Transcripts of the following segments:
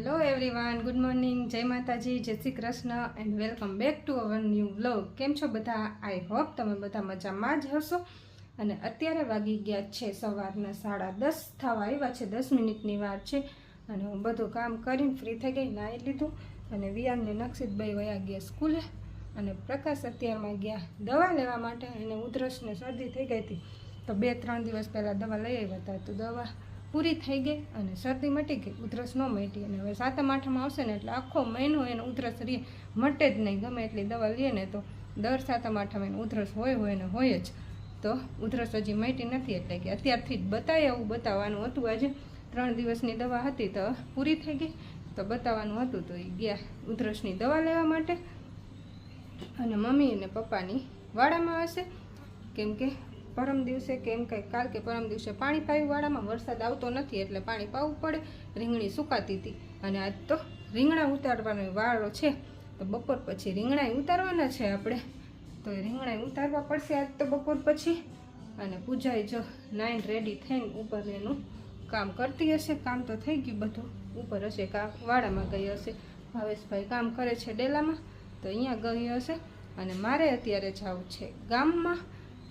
Everyone good morning જય માતાજી. જય Shri Krishna and welcome back to our new vlog કેમ છો બધા? આઈ હોપ તમે બધા મજામાં જ હશો. અને અત્યારે વાગી ગયા છે સવારના સાડા દસ. થવા આવ્યા છે દસ મિનિટની વાર છે. અને હું બધું કામ કરીને ફ્રી થઈ ગઈ, નાહી લીધું. અને વિયાનને નક્ષિતભાઈ વયા ગયા સ્કૂલે. અને પ્રકાશ અત્યારમાં ગયા દવા લેવા માટે. અને ઉધરસને શરદી થઈ ગઈ હતી. તો બે ત્રણ દિવસ પહેલાં દવા લઈ આવ્યા હતા. તો દવા પૂરી થઈ ગઈ અને શરદી મટી ગઈ. ઉધરસ ન મટી અને હવે સાતમ, આઠમાં આવશે ને એટલે આખો મહિનો એનો ઉધરસ રહે. મટે જ નહીં, ગમે એટલી દવા લઈએ ને તો દર સાતમ, આઠમ એનો ઉધરસ હોય હોય ને હોય જ. તો ઉધરસ હજી મટી નથી એટલે કે અત્યારથી જ બતાવે એવું બતાવવાનું હતું આજે. ત્રણ દિવસની દવા હતી તો પૂરી થઈ ગઈ. તો બતાવવાનું હતું તો એ ગયા ઉધરસની દવા લેવા માટે. અને મમ્મી અને પપ્પાની વાડામાં હશે. કેમ કે પરમ દિવસે કેમ કંઈ કાલ કે પરમ દિવસે પાણી પાવીવાળામાં વરસાદ આવતો નથી એટલે પાણી પાવું પડે, રીંગણી સુકાતી હતી. અને આજ તો રીંગણા ઉતારવાનો વાળો છે. તો બપોર પછી રીંગણા ઉતારવાના છે આપણે. તો એ રીંગણા ઉતારવા પડશે આજ તો બપોર પછી. અને પૂજાએ જો નાઈન રેડી થઈને ઉપર એનું કામ કરતી હશે. કામ તો થઈ ગયું બધું. ઉપર હશે કામ વાડામાં ગઈ હશે. ભાવેશભાઈ કામ કરે છે ડેલામાં. તો અહીંયા ગઈ હશે. અને મારે અત્યારે જવું છે ગામમાં.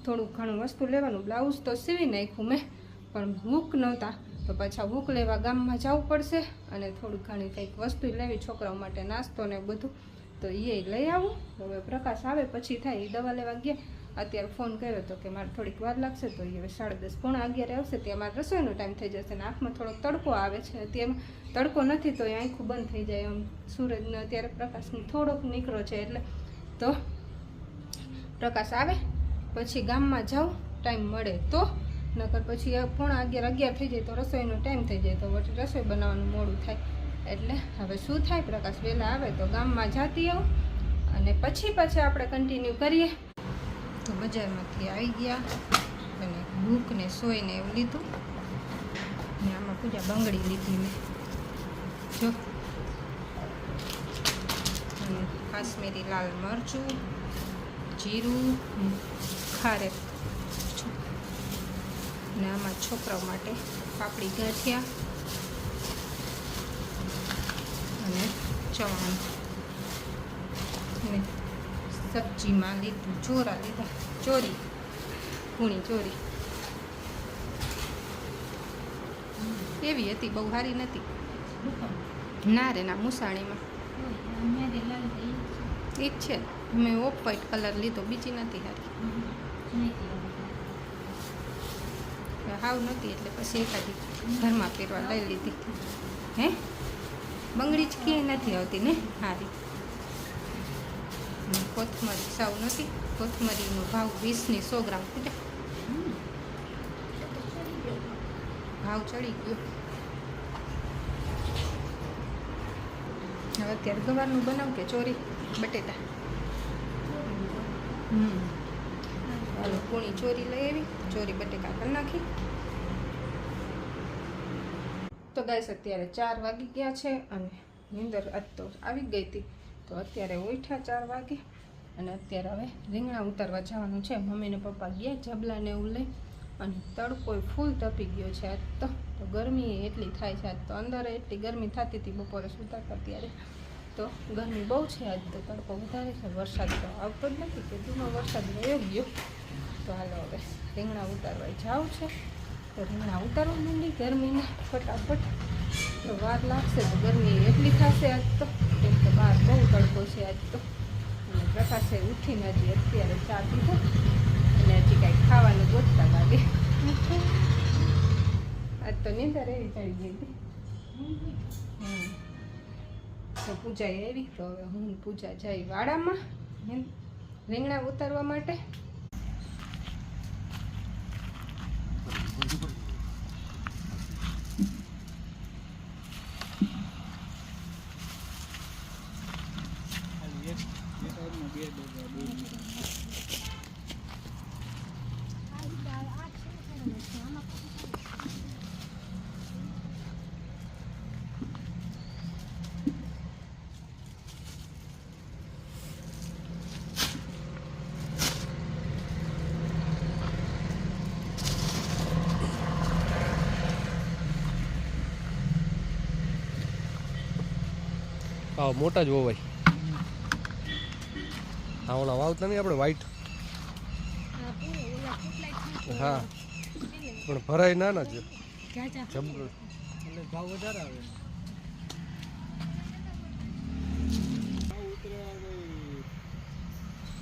થોડુંક ઘણું વસ્તુ લેવાનું. બ્લાઉઝ તો સીવી નાખ્યું મેં, પણ હૂક નહોતા. તો પાછા હૂક લેવા ગામમાં જવું પડશે અને થોડુંક ઘણી કંઈક વસ્તુ લેવી છોકરાઓ માટે નાસ્તો ને બધું. તો એ લઈ આવું. હવે પ્રકાશ આવે પછી થાય. એ દવા લેવા ગયા. અત્યારે ફોન કર્યો તો કે મારે થોડીક વાર લાગશે તો એ હવે સાડા દસ પોણા અગિયારે આવશે. ત્યાં મારે રસોઈનો ટાઈમ થઈ જશે અને આંખમાં થોડોક તડકો આવે છે. અત્યારે તડકો નથી તો એ આંખું બંધ થઈ જાય આમ સૂરજનો અત્યારે પ્રકાશની થોડોક નીકળો છે એટલે. તો પ્રકાશ આવે. પછી ગામમાં જાઉં ટાઈમ મળે તો. નકર પછી પોણા અગિયાર અગિયાર થઈ જાય તો રસોઈનો ટાઈમ થઈ જાય તો પછી રસોઈ બનાવવાનું મોડું થાય. એટલે હવે શું થાય? પ્રકાશ વહેલા આવે તો ગામમાં જાતી આવું અને પછી પછી આપણે કન્ટિન્યુ કરીએ. તો બજારમાંથી આવી ગયા અને ભૂખ ને સોય ને એવું લીધું. ને આમાં પૂજા બંગડી લીધી મેં. જો. કાશ્મીરી લાલ મરચું, જીરું ખારેક ને આમાં છોકરાઓ માટે પાપડી ગાંઠિયા અને ચવાણ. અને સબ્જીમાં લીધું ચોરા લીધા. ચોરી. ઘૂણી ચોરી. એવી હતી બહુ સારી નથી ના રે ના મુસાણીમાં. એ જ છે. મેં ઓફ વ્હાઈટ કલર લીધો બીજી નથી સારી હાવ નહોતી એટલે પછી એકાદી ઘરમાં પહેરવા લઈ લીધી. હે? બંગડી જ ક્યાંય નથી આવતી ને? સારી કોથમરી, સાવ નથી. કોથમરીનો ભાવ વીસની સો ગ્રામ. કીધા ભાવ ચડી ગયો. હવે અત્યારે ગવારનું બનાવ કે ચોરી? બટેટા. હમ. હાલો કૂણી ચોરી લઈ આવી, ચોરી બટેકા કરી નાખી. તો ગાઈસ, અત્યારે ચાર વાગી ગયા છે અને નીંદર આજ તો આવી ગઈ હતી. તો અત્યારે ઉઠ્યા ચાર વાગે અને અત્યારે હવે રીંગણા ઉતારવા જવાનું છે. મમ્મી ને પપ્પા ગયા જબલાને એવું લઈ અને તડકો ફૂલ તપી ગયો છે આજ તો. ગરમી એટલી થાય છે આજ તો. અંદર એટલી ગરમી થતી હતી બપોરે સુતા ત્યારે. તો ગરમી બહુ છે આજ તો તડકો વધારે છે વરસાદ તો આવતો જ નથી કે જૂનો વરસાદ રહ્યો ગયો. તો હાલો હવે રીંગણા ઉતારવા જાવ છે. તો રીંગણા ઉતારવા માંડી ગરમીને ફટાફટ. તો વાર લાગશે તો ગરમી એટલી થશે આજ તો. કેમ કે બહાર બહુ તડકો છે આજ તો. અને પ્રકાશે ઉઠીને હજી અત્યારે ચા પીધો. અને હજી કાંઈ ખાવાનું ગોતતા લાગે. આજ તો નિંદર એવી ચડી ગઈ હતી. તો પૂજા એવી. તો હવે હું પૂજા જઈ વાડામાં રીંગણા ઉતારવા માટે. હા મોટા જ વવાય. હા ઓલા વાવતા નહીં આપણે વ્હાઈટ હા. પણ ભરાય ના ના જ. એટલે ભાવ વધારે આવે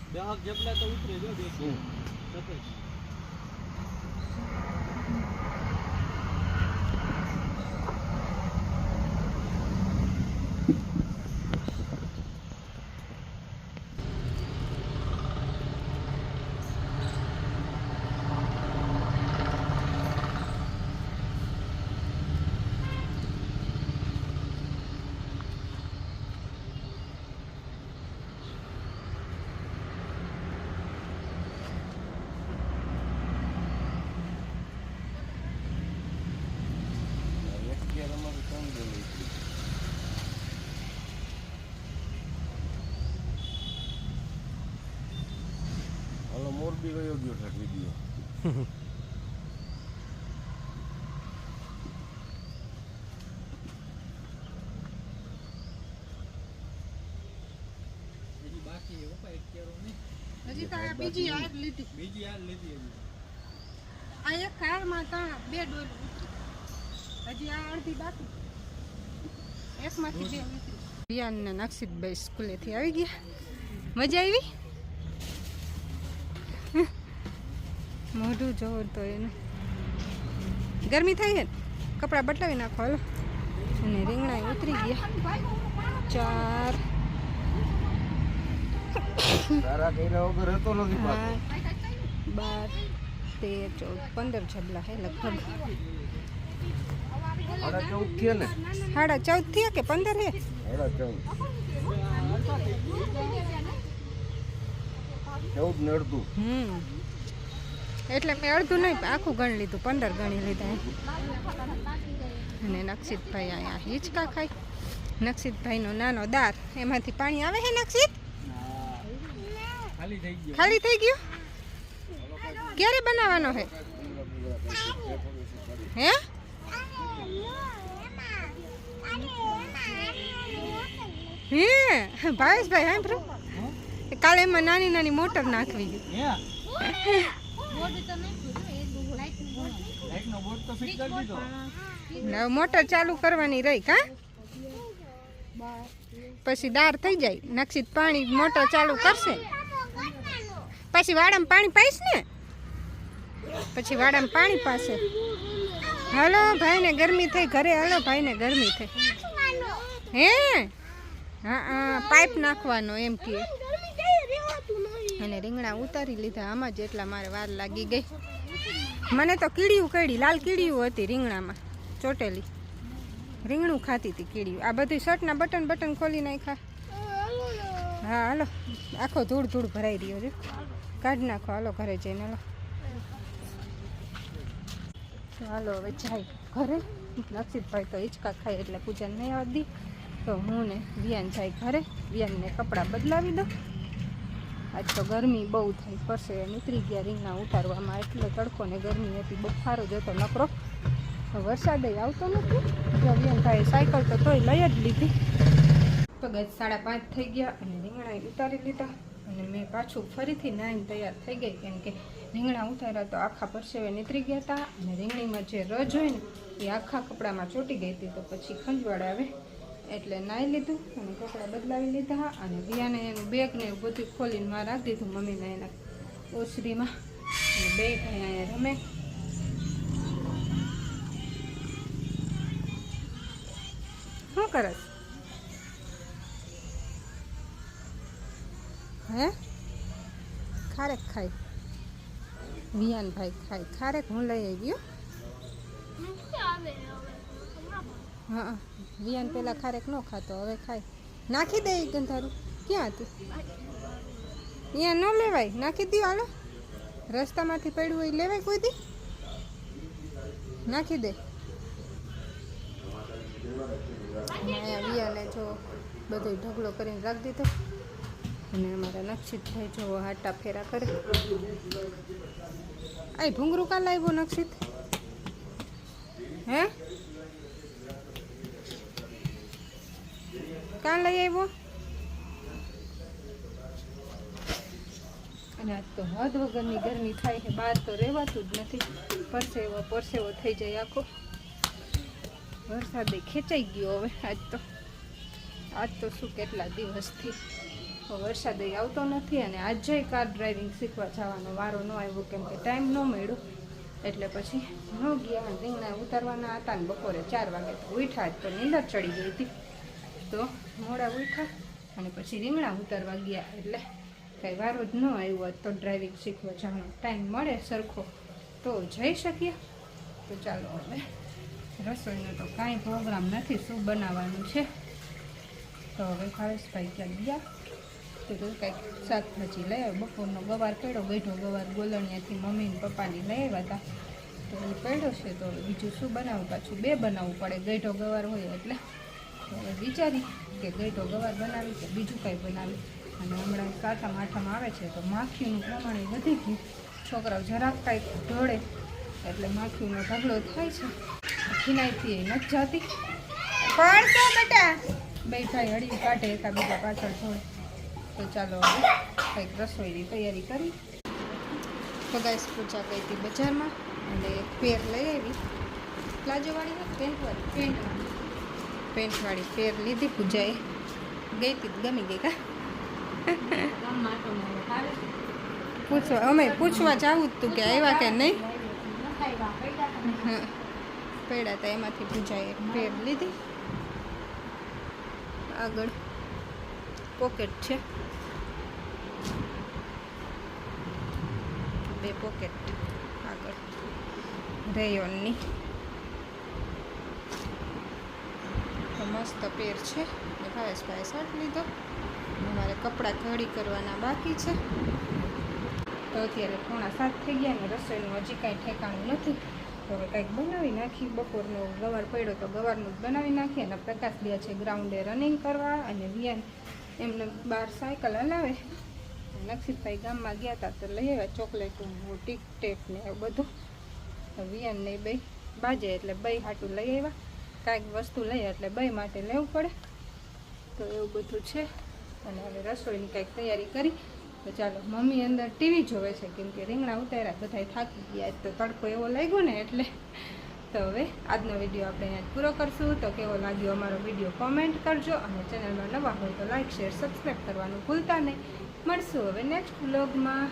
ગ્રાહક જેટલા તો ઉતરે જો બે. સફેદ હાલો મોરબી ગયો ગયો છે વીડિયો હજી બાકી છે પપ્પા એક કેરો નહીં હજી તો આ બીજી આગ લીધી બીજી આ લીધી હજી આ એક કારમાં ત્રણ બે ડોલ હજી આ અડધી બાકી એકમાંથી બે સ્કૂલેથી આવી ગયા. મજા આવી? મોઢું જોવો તો એને. ગરમી થાય છે ને કપડાં બદલાવી નાખો હાલો. અને રીંગણા ઉતરી ગયા. ચાર. બાર તેર ચૌદ પંદર છબલા હે લગભગ. સાડા ચૌદ થયા કે પંદર હે? ચૌદ ને અડધું હમ. એટલે મેં અડધું નહીં, આખું ગણી લીધું, પંદર ગણી લીધા. અને નક્ષિતભાઈ અહીંયા હિંચકા ખાય. નક્ષિતભાઈનો નાનો દાર, એમાંથી પાણી આવે હે નક્ષિત ખાલી થઈ ગયું? ક્યારે બનાવવાનો હે? હે? હે? ભાવેશભાઈ સાંભળો કાલે એમાં નાની નાની મોટર નાખવી. હે? મોટર ચાલુ કરવાની રહી કા? પછી દાર થઈ જાય. નક્ષિત પાણી મોટર ચાલુ કરશે. પછી વાડામાં પાણી પાઈશ ને? પછી વાડામાં પાણી પાસે હલો ભાઈને ગરમી થઈ. ઘરે હલો ભાઈને ગરમી થઈ. હે? હા પાઇપ નાખવાનો એમ કે. અને રીંગણા ઉતારી લીધા, આમાં જ એટલા મારે વાર લાગી ગઈ. મને તો કીડીયું કડી લાલ કીડીયું હતી રીંગણામાં, ચોટેલી. રીંગણું ખાતી હતી કીડીયું આ બધું શર્ટના બટન બટન ખોલી નાખ્યા. હા, હાલો. આખો ધૂળ ધૂળ ભરાઈ રહ્યો છે. કાઢી નાખો, હાલો, ઘરે જઈને, હાલો. હાલો, હવે જાય ઘરે. નક્ષિતભાઈ તો હિંચકા ખાય એટલે પૂજાને નહીં આવવા દી તો હું ને વિયાન જાય ઘરે. વિયાનને કપડાં બદલાવી દઉં. આજ તો ગરમી બહુ થઈ પડશે. નીકળી ગયા રીંગણા ઉતારવામાં. એટલો તડકો ને ગરમી હતી. બફારો જતો નકરો. વરસાદ આવતો નથી. જો વિયાનભાઈ સાયકલ તો તોય લઈ જ લીધી. તો ગજ સાડા પાંચ થઈ ગયા અને રીંગણા ઉતારી લીધા. અને મેં પાછું ફરીથી નાઈને તૈયાર થઈ ગઈ. કેમ કે રીંગણા ઉતાર્યા તો આખા પરસેવે નીતરી ગયા હતા. અને રીંગણીમાં જે રજ હોય ને, એ આખા કપડામાં ચોંટી ગઈ હતી. તો પછી ખંજવાળ આવે. એટલે નાહી લીધું અને કપડાં બદલાવી લીધા અને વિયાને એનું બેગ ને એવું બધું ખોલીને મારે રાખી દીધું મમ્મીને એના ઓસરીમાં. બે અહીંયા રમે. શું કરસ હે? ખારેક ખાય. વિયાન ભાઈ ખાય. ખારેક હું લઈ આવી હો. વિયાન પેલા ખારેક ન ખાતો, હવે ખાય. નાખી દે ગંધારું. ક્યાં હતું? અહીંયા ન લેવાય. નાખી દો હાલો. રસ્તામાંથી પડ્યું હોય લેવાય કોઈ દી. નાખી દે. અહીંયા વિયાને જો બધો ઢગલો કરીને રાખી દીધો. અને અમારા નક્ષિતભાઈ જો હાટા ફેરા કરે. આ ભૂંગરું કાલ આવ્યો નક્ષિત? હે? કાં લઈ આવ્યો અને આજ તો હદ વગરની ગરમી થાય છે. બહાર તો રહેવાતું જ નથી. પરસેવો પરસેવો થઈ જાય આખો. વરસાદે ખેંચાઈ ગયો હવે આજ તો. આજ તો શું કેટલા દિવસથી વરસાદ આવતો નથી અને આજે કાર ડ્રાઇવિંગ શીખવા જવાનો વારો ન આવ્યો કેમ કે ટાઈમ ન મળ્યો. એટલે પછી ન ગયા. રીંગણા ઉતારવાના હતા ને બપોરે ચાર વાગે તો ઉઠા તો નીંદર ચડી ગઈ હતી. તો મોડા ઉઠા અને પછી રીંગણા ઉતારવા ગયા. એટલે કંઈ વારો જ ન આવ્યો હોત તો ડ્રાઇવિંગ શીખવા જવાનો ટાઈમ મળે સરખો. તો જઈ શકીએ. તો ચાલો હવે રસોઈનો તો કાંઈ પ્રોગ્રામ નથી શું બનાવવાનું છે. તો હવે ભાઈ ક્યાં ગયા. તો કંઈક શાકભાજી લઈ આવ્યો. બપોરનો ગવાર પડ્યો. બેઠો ગવાર ગોલણિયાથી મમ્મી પપ્પાની લઈ આવ્યા હતા. તો એ પડ્યો છે. તો બીજું શું બનાવવું પાછું બે બનાવવું પડે. ગઈઢો ગવાર હોય એટલે હવે વિચારી કે ગઈઢો ગવાર બનાવી કે બીજું કંઈ બનાવી. અને હમણાં કાંઠા માઠામાં આવે છે તો માખીનું પ્રમાણ વધી ગયું. છોકરાઓ જરાક કાંઈક ઢોળે એટલે માખીનો ઢગલો થાય છે. ખીનાઈથી એ નથી જાતી. બેટા. બે ભાઈ હળી કાઢે એકા બીજા પાછળ ધોળે તો ચાલો હવે કંઈક રસોઈની તૈયારી કરી. તો ગાઈસ પૂજા ગઈ હતી બજારમાં. અને એક પેર લઈ આવી. પ્લાઝોવાળી પેન્ટ પેન્ટવાળી પેન્ટવાળી. પેન્ટવાળી પેર લીધી પૂજાએ. ગઈ તો ગમી ગઈ કા? પૂછવા, અમે પૂછવા જાવું જ તું કે આવ્યા કે નહીં? હા, પડ્યા હતા એમાંથી પૂજાએ ફેર લીધી. આગળ પોકેટ છે. બે પોકેટ આગળ. રેયોનની મસ્ત પેર છે. ને ભાવેશભાઈ શર્ટ લીધો. મારે કપડાં ઘડી કરવાના બાકી છે. તો અત્યારે પોણા સાત થઈ ગયા ને રસોઈનું હજી કાંઈ ઠેકાણું નથી. હવે કંઈક બનાવી નાખી. બપોરનો ગવાર પડ્યો તો ગવારનું જ બનાવી નાખીએ અને પ્રકાશ ગયા છે ગ્રાઉન્ડે રનિંગ કરવા અને વિયાન એમને બહાર સાયકલ હલાવે. નક્ષિતભાઈ ગામમાં ગયા હતા તો લઈ આવ્યા ચોકલેટ ટીક ટેપ ને એવું બધું. વિયાન ને બે બાજે એટલે બે હાટું લઈ આવ્યા. કાંઈક વસ્તુ લઈએ એટલે બે માટે લેવું પડે. તો એવું બધું છે. અને હવે રસોઈની કંઈક તૈયારી કરી. તો ચાલો, મમ્મી અંદર ટીવી જોવે છે. કેમ કે રીંગણા ઉતાર્યા બધા થાકી ગયા. તો તડકો એવો લાગ્યો ને એટલે. તો હવે આજનો વીડિયો આપણે અહીંયા પૂરો કરશું. તો કેવો લાગ્યો અમારો વીડિયો, કોમેન્ટ કરજો. અને ચેનલમાં નવા હોય તો લાઇક શેર, સબસ્ક્રાઈબ કરવાનું ભૂલતા નહીં. મળશું હવે નેક્સ્ટ વ્લોગમાં.